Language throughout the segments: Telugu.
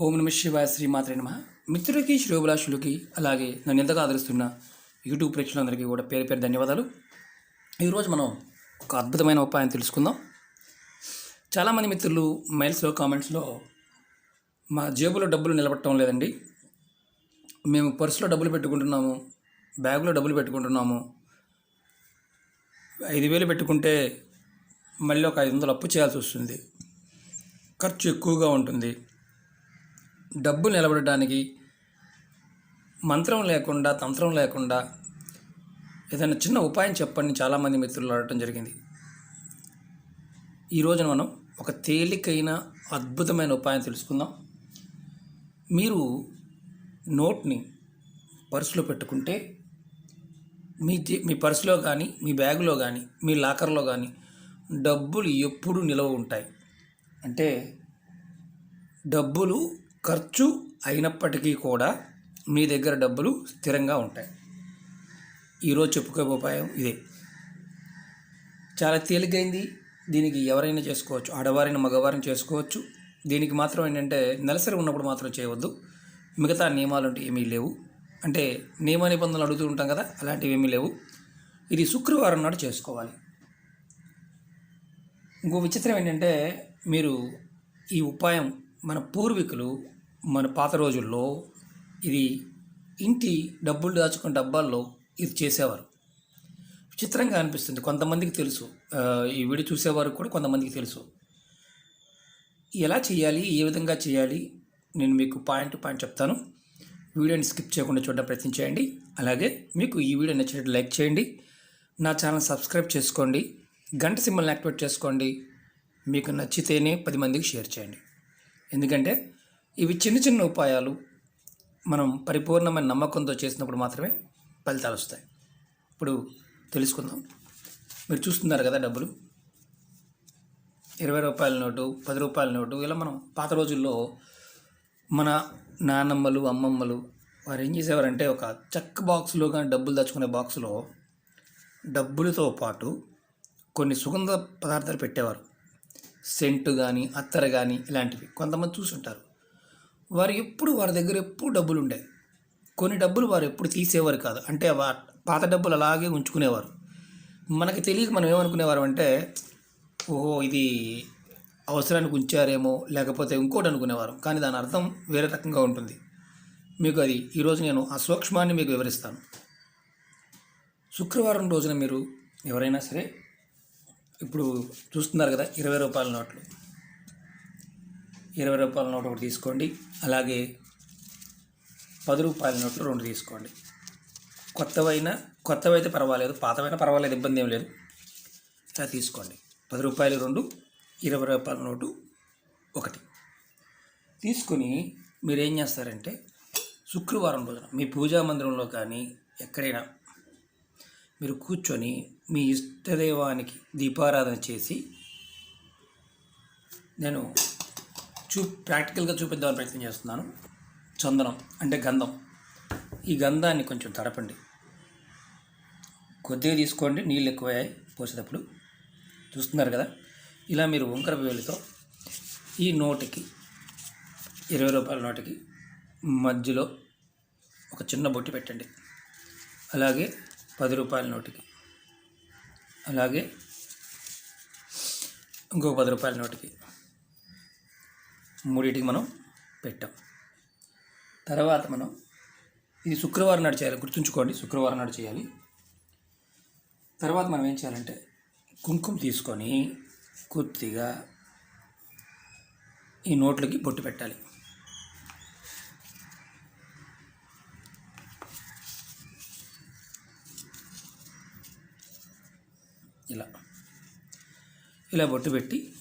ఓం నమ శివాయ శ్రీమాత్రే నమ. మిత్రులకి శ్రోభిలాషులకి అలాగే నన్ను ఎంతగా ఆదరిస్తున్న యూట్యూబ్ ప్రేక్షకులందరికీ కూడా పేరు పేరు ధన్యవాదాలు. ఈరోజు మనం ఒక అద్భుతమైన ఉపాయం తెలుసుకుందాం. చాలామంది మిత్రులు మెయిల్స్లో కామెంట్స్లో మా జేబులో డబ్బులు నిలబడటం లేదండి. మేము పర్సులో డబ్బులు పెట్టుకుంటున్నాము బ్యాగులో డబ్బులు పెట్టుకుంటున్నాము. ఐదు వేలు పెట్టుకుంటే మళ్ళీ ఒక ఐదు వందలు అప్పు చేయాల్సి వస్తుంది. ఖర్చు ఎక్కువగా ఉంటుంది. డబ్బు నిలబడడానికి మంత్రం లేకుండా తంత్రం లేకుండా ఏదైనా చిన్న ఉపాయం చెప్పండి చాలామంది మిత్రులు అడగటం జరిగింది. ఈరోజు మనం ఒక తేలికైన అద్భుతమైన ఉపాయం తెలుసుకుందాం. మీరు నోట్ని పర్సులో పెట్టుకుంటే మీ మీ పర్సులో కానీ మీ బ్యాగులో కానీ మీ లాకర్లో కానీ డబ్బులు ఎప్పుడు నిలవ ఉంటాయి. అంటే డబ్బులు ఖర్చు అయినప్పటికీ కూడా మీ దగ్గర డబ్బులు స్థిరంగా ఉంటాయి. ఈరోజు చెప్పుకోబో ఉపాయం ఇదే. చాలా తేలికైంది. దీనికి ఎవరైనా చేసుకోవచ్చు. ఆడవారిని మగవారిని చేసుకోవచ్చు. దీనికి మాత్రం ఏంటంటే నెలసరి ఉన్నప్పుడు మాత్రం చేయవద్దు. మిగతా నియమాలు అంటే ఏమీ లేవు. అంటే నియమ నిబంధనలు అడుగుతూ ఉంటాం కదా అలాంటివి ఏమీ లేవు. ఇది శుక్రవారం నాడు చేసుకోవాలి. ఇంకో విచిత్రం ఏంటంటే మీరు ఈ ఉపాయం మన పూర్వీకులు మన పాత రోజుల్లో ఇది ఇంటి డబ్బులు దాచుకున్న డబ్బాల్లో ఇది చేసేవారు. విచిత్రంగా అనిపిస్తుంది. కొంతమందికి తెలుసు. ఈ వీడియో చూసేవారు కూడా కొంతమందికి తెలుసు. ఎలా చేయాలి? ఏ విధంగా చేయాలి? నేను మీకు పాయింట్ టు పాయింట్ చెప్తాను. వీడియోని స్కిప్ చేయకుండా చూడడం ప్రయత్నం చేయండి. అలాగే మీకు ఈ వీడియో నచ్చినట్టు లైక్ చేయండి. నా ఛానల్ సబ్స్క్రైబ్ చేసుకోండి. గంట సింబల్ని యాక్టివేట్ చేసుకోండి. మీకు నచ్చితేనే పది మందికి షేర్ చేయండి. ఎందుకంటే ఇవి చిన్న చిన్న ఉపాయాలు మనం పరిపూర్ణమైన నమ్మకంతో చేసినప్పుడు మాత్రమే ఫలితాలు వస్తాయి. ఇప్పుడు తెలుసుకుందాం. మీరు చూస్తున్నారు కదా డబ్బులు. ఇరవై రూపాయల నోటు పది రూపాయల నోటు ఇలా మనం పాత రోజుల్లో మన నాన్నమ్మలు అమ్మమ్మలు వారు ఏం చేసేవారంటే ఒక చెక్క బాక్స్లో కానీ డబ్బులు దాచుకునే బాక్స్లో డబ్బులతో పాటు కొన్ని సుగంధ పదార్థాలు పెట్టేవారు. సెంటు కానీ అత్తర కానీ ఇలాంటివి. కొంతమంది చూసుంటారు. వారు ఎప్పుడు వారి దగ్గర ఎప్పుడు డబ్బులు ఉండేవి కొన్ని డబ్బులు వారు ఎప్పుడు తీసేవారు కాదు. అంటే వా- పాత డబ్బులు అలాగే ఉంచుకునేవారు. మనకి తెలియక మనం ఏమనుకునేవారు అంటే ఓహో ఇది అవసరానికి ఉంచారేమో లేకపోతే ఇంకోటి అనుకునేవారు. కానీ దాని అర్థం వేరే రకంగా ఉంటుంది. మీకు అది ఈరోజు నేను ఆ సూక్ష్మాన్ని మీకు వివరిస్తాను. శుక్రవారం రోజున మీరు ఎవరైనా సరే ఇప్పుడు చూస్తున్నారు కదా ఇరవై రూపాయల నోట్లు. ఇరవై రూపాయల నోటు ఒకటి తీసుకోండి. అలాగే పది రూపాయల నోట్లు రెండు తీసుకోండి. కొత్తవైనా కొత్తవైతే పర్వాలేదు పాతవైనా పర్వాలేదు ఇబ్బంది ఏం లేదు. ఇలా తీసుకోండి. పది రూపాయలు రెండు ఇరవై రూపాయల నోటు ఒకటి. తీసుకుని మీరు ఏం చేస్తారంటే శుక్రవారం రోజున మీ పూజా మందిరంలో కానీ ఎక్కడైనా మీరు కూర్చొని మీ ఇష్టదైవానికి దీపారాధన చేసి నేను చూ ప్రాక్టికల్గా చూపిద్దామని ప్రయత్నం చేస్తున్నాను. చందనం అంటే గంధం. ఈ గంధాన్ని కొంచెం తడపండి. కొద్దిగా తీసుకోండి నీళ్ళు ఎక్కువయ్యాయి పోసేటప్పుడు. చూస్తున్నారు కదా? ఇలా మీరు వంకర వేలుతో ఈ నోటికి ఇరవై రూపాయల నోటికి మధ్యలో ఒక చిన్న బొట్టు పెట్టండి. అలాగే పది రూపాయల నోటికి. అలాగే ఇంకొక పది రూపాయల నోటికి. మూడింటికి మనం పెట్టాం. తర్వాత మనం ఇది శుక్రవారం నాడు చేయాలి. గుర్తుంచుకోండి శుక్రవారం నాడు చేయాలి. తర్వాత మనం ఏం చేయాలంటే కుంకుమ తీసుకొని కొద్దిగా ఈ నోట్లకి బొట్టు పెట్టాలి. ఇలా. ఇలా బొట్టు పెట్టి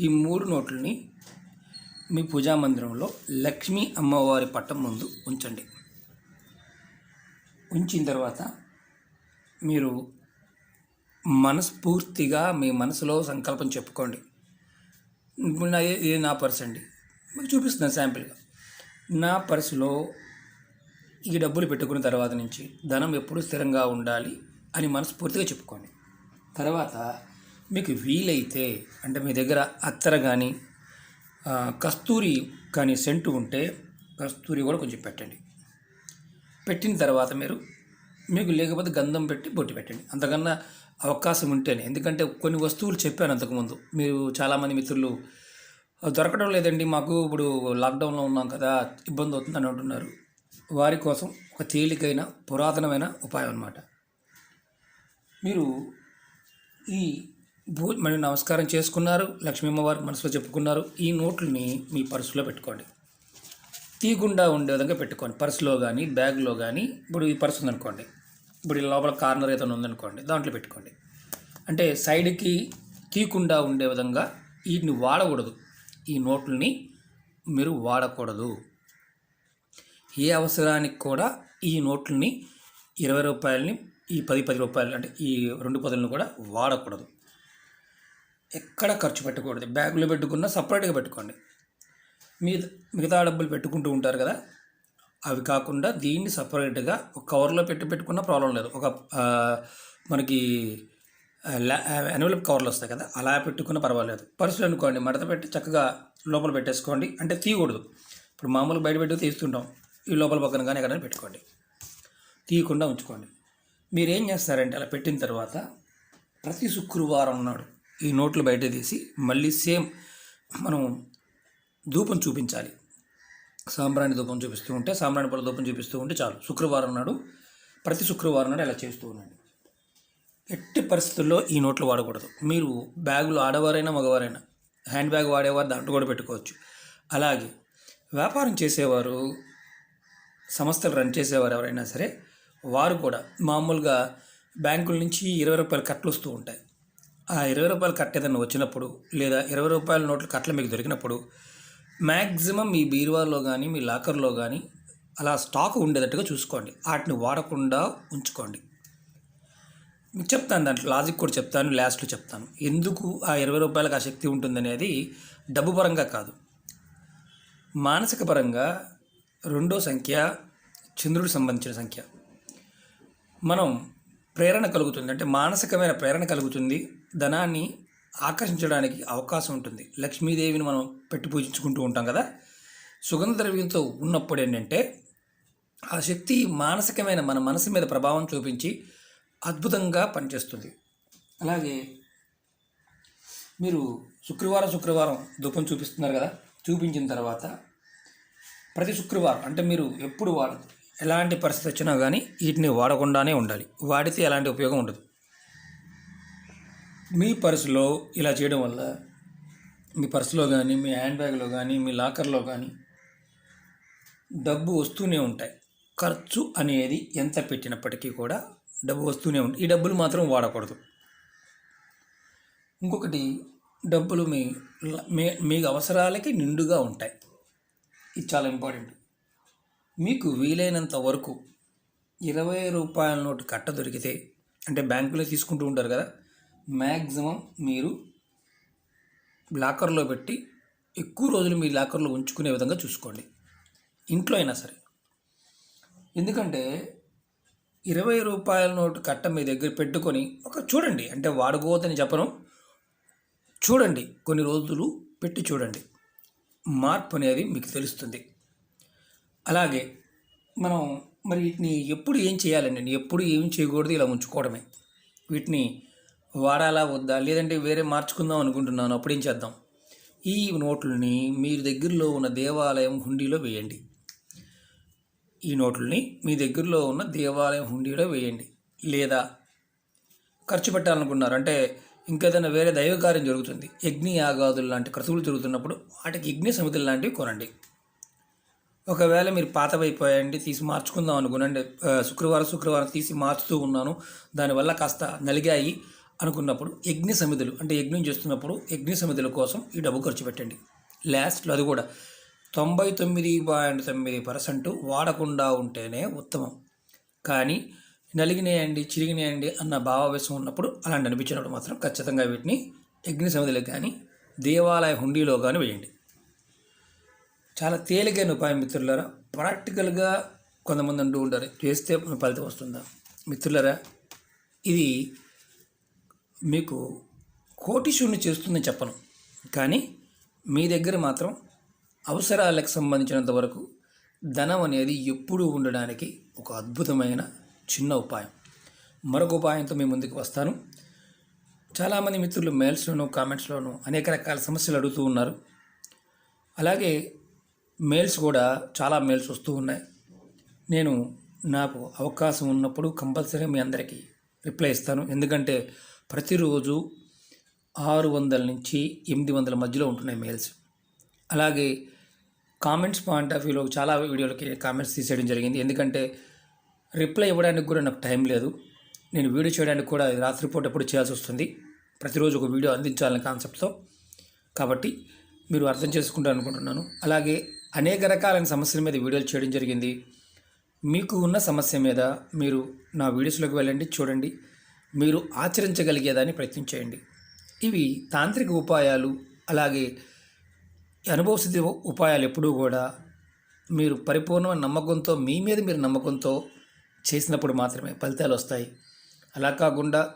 ఈ మూడు నోట్లని మీ పూజా మందిరంలో లక్ష్మీ అమ్మవారి పట్టం ముందు ఉంచండి. ఉంచిన తర్వాత మీరు మనస్ఫూర్తిగా మీ మనసులో సంకల్పం చెప్పుకోండి. ఇప్పుడు నా ఇది నా పర్స్ అండి. మీకు చూపిస్తున్నాను శాంపిల్గా. నా పర్సులో ఈ డబ్బులు పెట్టుకున్న తర్వాత నుంచి ధనం ఎప్పుడు స్థిరంగా ఉండాలి అని మనస్ఫూర్తిగా చెప్పుకోండి. తర్వాత మీకు వీలైతే అంటే మీ దగ్గర అత్తర కానీ కస్తూరి కానీ సెంటు ఉంటే కస్తూరి కూడా కొంచెం పెట్టండి. పెట్టిన తర్వాత మీరు మీకు లేకపోతే గంధం పెట్టి బొట్టు పెట్టండి. అంతకన్నా అవకాశం ఉంటేనే. ఎందుకంటే కొన్ని వస్తువులు చెప్పాను అంతకుముందు. మీరు చాలామంది మిత్రులు దొరకడం లేదండి మాకు ఇప్పుడు లాక్డౌన్లో ఉన్నాం కదా ఇబ్బంది అవుతుంది అని అంటున్నారు. వారి కోసం ఒక తేలికైన పురాతనమైన ఉపాయం అన్నమాట. మీరు ఈ భూ మరి నమస్కారం చేసుకున్నారు. లక్ష్మీమ్మవారి మనసులో చెప్పుకున్నారు. ఈ నోట్లని మీ పర్సులో పెట్టుకోండి. తీయకుండా ఉండే విధంగా పెట్టుకోండి. పర్సులో కానీ బ్యాగ్లో కానీ ఇప్పుడు ఈ పర్సు ఉందనుకోండి. ఇప్పుడు ఈ లోపల కార్నర్ ఏదైనా ఉందనుకోండి దాంట్లో పెట్టుకోండి. అంటే సైడ్కి తీయకుండా ఉండే విధంగా వీటిని వాడకూడదు. ఈ నోట్లని మీరు వాడకూడదు. ఏ అవసరానికి కూడా ఈ నోట్లని ఇరవై రూపాయలని ఈ పది పది రూపాయలు అంటే ఈ రెండు పదులను కూడా వాడకూడదు. ఎక్కడ ఖర్చు పెట్టకూడదు. బ్యాగులో పెట్టుకున్నా సపరేట్గా పెట్టుకోండి. మీ మిగతా డబ్బులు పెట్టుకుంటూ ఉంటారు కదా? అవి కాకుండా దీన్ని సపరేట్గా ఒక కవర్లో పెట్టి పెట్టుకున్న ప్రాబ్లం లేదు. ఒక మనకి ఎన్వలప్ కవర్లు వస్తాయి కదా? అలా పెట్టుకున్న పర్వాలేదు. పర్సులు అనుకోండి మడత పెట్టి చక్కగా లోపల పెట్టేసుకోండి. అంటే తీయకూడదు. ఇప్పుడు మామూలు బయట పెట్టి తీస్తుంటాం. ఈ లోపల పక్కన కానీ ఎక్కడైనా పెట్టుకోండి. తీయకుండా ఉంచుకోండి. మీరు ఏం చేస్తారంటే అలా పెట్టిన తర్వాత ప్రతి శుక్రవారం నాడు ఈ నోట్లు బయట తీసి మళ్ళీ సేమ్ మనం ధూపం చూపించాలి. సాంబ్రాణి ధూపం చూపిస్తూ ఉంటే సాంబ్రాణి పళ్ళ ధూపం చూపిస్తూ ఉంటే చాలు. శుక్రవారం నాడు ప్రతి శుక్రవారం నాడు ఇలా చేస్తూ ఉండండి. ఎట్టి పరిస్థితుల్లో ఈ నోట్లు వాడకూడదు. మీరు బ్యాగులు ఆడవారైనా మగవారైనా హ్యాండ్ బ్యాగ్ వాడేవారు దాంట్లో కూడా పెట్టుకోవచ్చు. అలాగే వ్యాపారం చేసేవారు సంస్థలు రన్ చేసేవారు ఎవరైనా సరే వారు కూడా మామూలుగా బ్యాంకుల నుంచి ఇరవై రూపాయల కట్టలు వస్తూ ఉంటాయి. ఆ ఇరవై రూపాయల కట్ట ఏదైనా వచ్చినప్పుడు లేదా ఇరవై రూపాయల నోట్ల కట్టలు మీకు దొరికినప్పుడు మ్యాక్సిమం మీ బీరువాలో కానీ మీ లాకర్లో కానీ అలా స్టాక్ ఉండేటట్టుగా చూసుకోండి. వాటిని వాడకుండా ఉంచుకోండి. మీకు చెప్తాను దాంట్లో లాజిక్ కూడా చెప్తాను లాస్ట్లో చెప్తాను. ఎందుకు ఆ ఇరవై రూపాయలకు ఆ శక్తి ఉంటుందనేది డబ్బు పరంగా కాదు. మానసిక పరంగా రెండో సంఖ్య చంద్రుడికి సంబంధించిన సంఖ్య. మనం ప్రేరణ కలుగుతుంది. అంటే మానసికమైన ప్రేరణ కలుగుతుంది. ధనాన్ని ఆకర్షించడానికి అవకాశం ఉంటుంది. లక్ష్మీదేవిని మనం పెట్టి పూజించుకుంటూ ఉంటాం కదా. సుగంధ ద్రవ్యంతో ఉన్నప్పుడు ఏంటంటే ఆ శక్తి మానసికమైన మన మనసు మీద ప్రభావం చూపించి అద్భుతంగా పనిచేస్తుంది. అలాగే మీరు శుక్రవారం శుక్రవారం ధూపం చూపిస్తున్నారు కదా. చూపించిన తర్వాత ప్రతి శుక్రవారం అంటే మీరు ఎప్పుడు వాడదు ఎలాంటి పరిస్థితి వచ్చినా కానీ వీటిని వాడకుండానే ఉండాలి. వాడితే ఎలాంటి ఉపయోగం ఉండదు. మీ పర్సులో ఇలా చేయడం వల్ల మీ పర్సులో కానీ మీ హ్యాండ్ బ్యాగ్లో కానీ మీ లాకర్లో కానీ డబ్బు వస్తూనే ఉంటాయి. ఖర్చు అనేది ఎంత పెట్టినప్పటికీ కూడా డబ్బు వస్తూనే ఉంటుంది ఈ డబ్బులు మాత్రం వాడకూడదు. ఇంకొకటి డబ్బులు మీ మీ మీ అవసరాలకి నిండుగా ఉంటాయి. ఇది చాలా ఇంపార్టెంట్. మీకు వీలైనంత వరకు ఇరవై రూపాయల నోటు కట్ట దొరికితే అంటే బ్యాంకులో తీసుకుంటూ ఉంటారు కదా మ్యాక్సిమం మీరు లాకర్లో పెట్టి ఎక్కువ రోజులు మీ లాకర్లో ఉంచుకునే విధంగా చూసుకోండి. ఇంట్లో అయినా సరే. ఎందుకంటే ఇరవై రూపాయల నోటు కట్ట మీ దగ్గర పెట్టుకొని ఒక చూడండి అంటే వాడుకోవద్దని చెప్పను. చూడండి కొన్ని రోజులు పెట్టి చూడండి. మార్పు అనేది మీకు తెలుస్తుంది. అలాగే మనం మరి వీటిని ఎప్పుడు ఏం చేయాలండి? ఎప్పుడు ఏం చేయకూడదు ఇలా ఉంచుకోవడమే. వీటిని వాడాలా వద్దా? లేదంటే వేరే మార్చుకుందాం అనుకుంటున్నాను. అప్పుడేం చేద్దాం? ఈ నోట్లని మీరు దగ్గరలో ఉన్న దేవాలయం హుండీలో వేయండి. ఈ నోట్లని మీ దగ్గరలో ఉన్న దేవాలయం హుండీలో వేయండి. లేదా ఖర్చు పెట్టాలనుకున్నారు. అంటే ఇంకేదైనా వేరే దైవకార్యం జరుగుతుంది. యజ్ఞ యాగాదులు లాంటి క్రతువులు జరుగుతున్నప్పుడు వాటికి యజ్ఞ సమితులు లాంటివి కొనండి. ఒకవేళ మీరు పాతవైపోయండి తీసి మార్చుకుందాం అనుకునండి శుక్రవారం శుక్రవారం తీసి మార్చుతూ ఉన్నాను. దానివల్ల కాస్త నలిగాయి అనుకున్నప్పుడు యజ్ఞ సమితులు అంటే యజ్ఞం చేస్తున్నప్పుడు యజ్ఞ సమితుల కోసం ఈ డబ్బు ఖర్చు పెట్టండి. లాస్ట్లో అది కూడా తొంభై తొమ్మిది పాయింట్ తొమ్మిది పర్సెంట్ వాడకుండా ఉంటేనే ఉత్తమం. కానీ నలిగినాయండి చిరిగినాయండి అన్న భావావేశం ఉన్నప్పుడు అలాంటి అనిపించినప్పుడు మాత్రం ఖచ్చితంగా వీటిని యజ్ఞ సమితులకు కానీ దేవాలయ హుండీలో కానీ వేయండి. చాలా తేలికైన ఉపాయం మిత్రులారా. ప్రాక్టికల్గా కొంతమంది అంటూ ఉంటారు చేస్తే ఫలితం వస్తుందా? మిత్రులారా ఇది మీకు కోటిశూన్యం చేస్తుందని చెప్పను. కానీ మీ దగ్గర మాత్రం అవసరాలకు సంబంధించినంత వరకు ధనం అనేది ఎప్పుడూ ఉండడానికి ఒక అద్భుతమైన చిన్న ఉపాయం. మరొక ఉపాయంతో మీ ముందుకు వస్తాను. చాలామంది మిత్రులు మెయిల్స్లోనూ కామెంట్స్లోనూ అనేక రకాల సమస్యలు అడుగుతూ ఉన్నారు. అలాగే మెయిల్స్ కూడా చాలా మెయిల్స్ వస్తూ ఉన్నాయి. నేను నాకు అవకాశం ఉన్నప్పుడు కంపల్సరీ మీ అందరికీ రిప్లై ఇస్తాను. ఎందుకంటే ప్రతిరోజు ఆరు వందల నుంచి ఎనిమిది వందల మధ్యలో ఉంటున్నాయి మెయిల్స్. అలాగే కామెంట్స్ పాయింట్ ఆఫ్ వ్యూలో చాలా వీడియోలకి కామెంట్స్ తీసేయడం జరిగింది. ఎందుకంటే రిప్లై ఇవ్వడానికి కూడా నాకు టైం లేదు. నేను వీడియో చేయడానికి కూడా రాత్రిపూట ఎప్పుడు చేయాల్సి వస్తుంది. ప్రతిరోజు ఒక వీడియో అందించాలనే కాన్సెప్ట్తో. కాబట్టి మీరు అర్థం చేసుకుంటారు అనుకుంటున్నాను అలాగే అనేక రకాలైన సమస్యల మీద వీడియోలు చేయడం జరిగింది. మీకు ఉన్న సమస్య మీద మీరు నా వీడియోస్లోకి వెళ్ళండి చూడండి. మీరు ఆచరించగలిగేదాన్ని ప్రయత్నం చేయండి. ఇవి తాంత్రిక ఉపాయాలు అలాగే అనుభవసిద్ధి ఉపాయాలు ఎప్పుడూ కూడా మీరు పరిపూర్ణమైన నమ్మకంతో మీ మీద మీరు నమ్మకంతో చేసినప్పుడు మాత్రమే ఫలితాలు వస్తాయి. అలా కాకుండా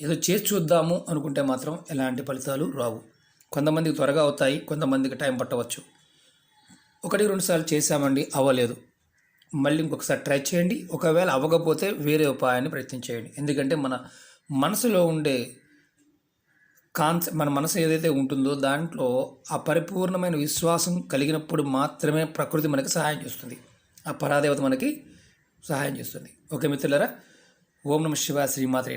ఏదో చేసి చూద్దాము అనుకుంటే మాత్రం ఎలాంటి ఫలితాలు రావు. కొంతమందికి త్వరగా అవుతాయి కొంతమందికి టైం పట్టవచ్చు. ఒకటి రెండు సార్లు చేశామండి అవ్వలేదు. మళ్ళీ ఇంకొకసారి ట్రై చేయండి. ఒకవేళ అవ్వకపోతే వేరే ఉపాయాన్ని ప్రయత్నం చేయండి. ఎందుకంటే మన మనసులో ఉండే కాన్సెప్ట్ మన మనసు ఏదైతే ఉంటుందో దాంట్లో ఆ పరిపూర్ణమైన విశ్వాసం కలిగినప్పుడు మాత్రమే ప్రకృతి మనకి సహాయం చేస్తుంది. ఆ పరాదేవత మనకి సహాయం చేస్తుంది. ఓకే మిత్రులరా ఓం నమ శివ శ్రీమాత్రే